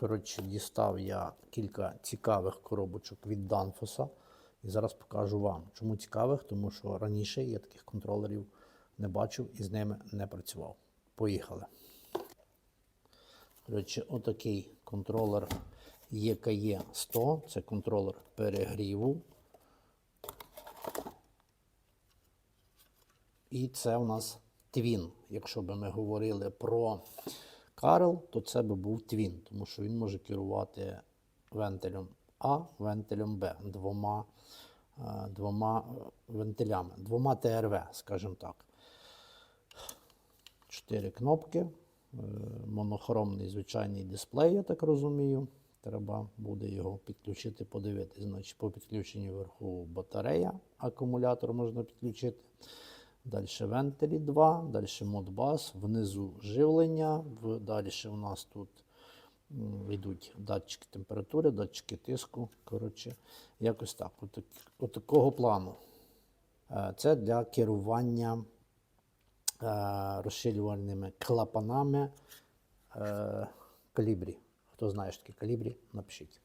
Коротше, дістав я кілька цікавих коробочок від Danfoss. І зараз покажу вам. Чому цікавих? Тому що раніше я таких контролерів не бачив і з ними не працював. Поїхали. Коротше, отакий контролер EKE 100. Це контролер перегріву. І це у нас твін. Якщо б ми говорили про Карл, то це би був твін, тому що він може керувати вентилем А, вентилем Б, двома, е, двома е, вентилями, двома ТРВ, скажімо так. Чотири кнопки, е, монохромний звичайний дисплей, я так розумію. Треба буде його підключити, подивитись. Значить, по підключенню вверху батарея, акумулятор можна підключити. Далі вентилі 2, далі модбас, внизу живлення. Далі у нас тут йдуть датчики температури, датчики тиску. Коротше, якось так. Отак, отакого плану. Е, Це для керування е, розширювальними клапанами е, калібрі. Хто знає, що таке калібрі, напишіть.